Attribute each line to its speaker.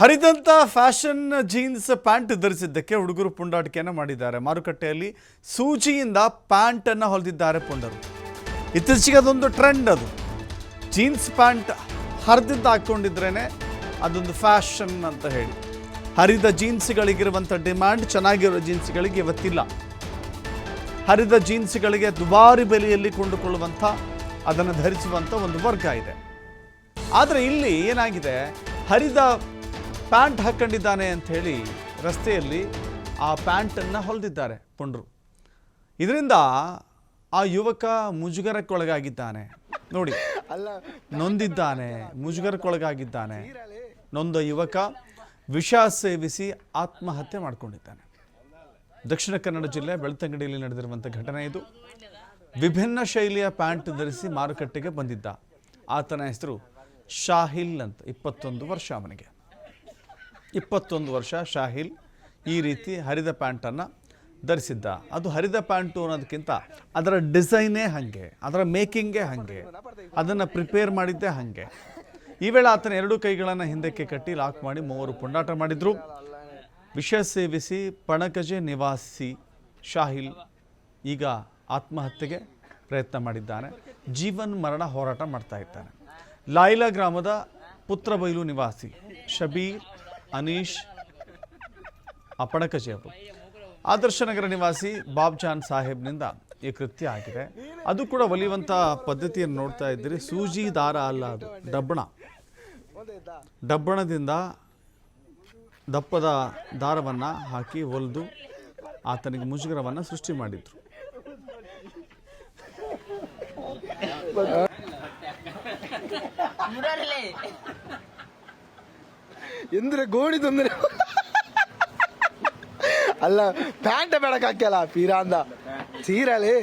Speaker 1: ಹರಿದಂತ fashion jeans pant ಧರಿಸಿದ್ದಕ್ಕೆ ಹುಡುಗರು ಪುಂಡಾಟಿಕೆಯನ್ನು ಮಾಡಿದ್ದಾರೆ. ಮಾರುಕಟ್ಟೆಯಲ್ಲಿ ಸೂಜಿಯಿಂದ ಪ್ಯಾಂಟ್ ಅನ್ನು ಹೊಲಿದಿದ್ದಾರೆ ಪುಂಡರು. ಇತ್ತೀಚೆಗೆ ಅದೊಂದು ಟ್ರೆಂಡ್ ಅದು. ಜೀನ್ಸ್ ಪ್ಯಾಂಟ್ ಹರಿದಿದ್ದು ಹಾಕ್ಕೊಂಡಿದ್ರೇ ಅದೊಂದು ಫ್ಯಾಷನ್ ಅಂತ ಹೇಳಿ. ಹರಿದ ಜೀನ್ಸ್ಗಳಿಗಿರುವಂಥ ಡಿಮ್ಯಾಂಡ್ ಚೆನ್ನಾಗಿರೋ ಜೀನ್ಸ್ಗಳಿಗೆ ಇವತ್ತಿಲ್ಲ. ಹರಿದ ಜೀನ್ಸ್ಗಳಿಗೆ ದುಬಾರಿ ಬೆಲೆಯಲ್ಲಿ ಕೊಂಡುಕೊಳ್ಳುವಂಥ ಅದನ್ನು ಧರಿಸುವಂಥ ಒಂದು ವರ್ಗ ಇದೆ. ಆದರೆ ಇಲ್ಲಿ ಏನಾಗಿದೆ? ಹರಿದ ಪ್ಯಾಂಟ್ ಹಾಕ್ಕೊಂಡಿದ್ದಾನೆ ಅಂತ ಹೇಳಿ ರಸ್ತೆಯಲ್ಲಿ ಆ ಪ್ಯಾಂಟನ್ನು ಹೊಲಿದಿದ್ದಾರೆ ಪುಂಡ್ರು. ಇದರಿಂದ ಆ ಯುವಕ ಮುಜುಗರಕ್ಕೊಳಗಾಗಿದ್ದಾನೆ. ನೋಡಿ ನೊಂದಿದ್ದಾನೆ ಮುಜುಗರಕ್ಕೊಳಗಾಗಿದ್ದಾನೆ. ನೊಂದ ಯುವಕ ವಿಷ ಸೇವಿಸಿ ಆತ್ಮಹತ್ಯೆ ಮಾಡಿಕೊಂಡಿದ್ದಾನೆ. ದಕ್ಷಿಣ ಕನ್ನಡ ಜಿಲ್ಲೆ ಬೆಳ್ತಂಗಡಿಯಲ್ಲಿ ನಡೆದಿರುವಂಥ ಘಟನೆ ಇದು. ವಿಭಿನ್ನ ಶೈಲಿಯ ಪ್ಯಾಂಟ್ ಧರಿಸಿ ಮಾರುಕಟ್ಟೆಗೆ ಬಂದಿದ್ದ. ಆತನ ಹೆಸರು ಶಾಹಿಲ್ ಅಂತ ಇಪ್ಪತ್ತೊಂದು ವರ್ಷ ಅವನಿಗೆ. ಇಪ್ಪತ್ತೊಂದು ವರ್ಷ ಶಾಹಿಲ್ ಈ ರೀತಿ ಹರಿದ ಪ್ಯಾಂಟನ್ನು ಧರಿಸಿದ್ದ. ಅದು ಹರಿದ ಪ್ಯಾಂಟು ಅನ್ನೋದಕ್ಕಿಂತ ಅದರ ಡಿಸೈನೇ ಹಾಗೆ, ಅದರ ಮೇಕಿಂಗೇ ಹಾಗೆ, ಅದನ್ನು ಪ್ರಿಪೇರ್ ಮಾಡಿದ್ದೇ ಹಾಗೆ. ಈ ವೇಳೆ ಆತನ ಎರಡು ಕೈಗಳನ್ನು ಹಿಂದಕ್ಕೆ ಕಟ್ಟಿ ಲಾಕ್ ಮಾಡಿ ಮೂವರು ಪುಂಡಾಟ ಮಾಡಿದರು. ವಿಷ ಸೇವಿಸಿ ಪಣಕಜೆ ನಿವಾಸಿ ಶಾಹಿಲ್ ಈಗ ಆತ್ಮಹತ್ಯೆಗೆ ಪ್ರಯತ್ನ ಮಾಡಿದ್ದಾನೆ. ಜೀವನ್ ಮರಣ ಹೋರಾಟ ಮಾಡ್ತಾ ಇದ್ದಾನೆ. ಲಾಯ್ಲಾ ಗ್ರಾಮದ ಪುತ್ರಬೈಲು ನಿವಾಸಿ ಶಬೀರ್ ಅನೀಶ್ ಅಪಣಕಜೆ ಅವರು ಆದರ್ಶನಗರ ನಿವಾಸಿ ಬಾಬ್ಜಾನ್ ಸಾಹೇಬ್ನಿಂದ ಈ ಕೃತ್ಯ ಆಗಿದೆ. ಅದು ಕೂಡ ಒಲಿಯುವಂಥ ಪದ್ಧತಿಯನ್ನು ನೋಡ್ತಾ ಇದ್ದೀರಿ. ಸೂಜಿ ದಾರ ಅಲ್ಲ ಅದು ಡಬ್ಬಣ ಡಬ್ಬಣದಿಂದ ದಪ್ಪದ ದಾರವನ್ನು ಹಾಕಿ ಹೊಲಿದು ಆತನಿಗೆ ಮುಜುಗರವನ್ನು ಸೃಷ್ಟಿ ಮಾಡಿದ್ರು.
Speaker 2: ಎಂದ್ರೆ ಗೋಣಿ ತೊಂದರೆ ಅಲ್ಲ ಪ್ಯಾಂಟ್ ಬೇಡಕ್ ಹಾಕ್ಯಲ್ಲ ಪೀರ ಅಂದ ಸೀರಲಿ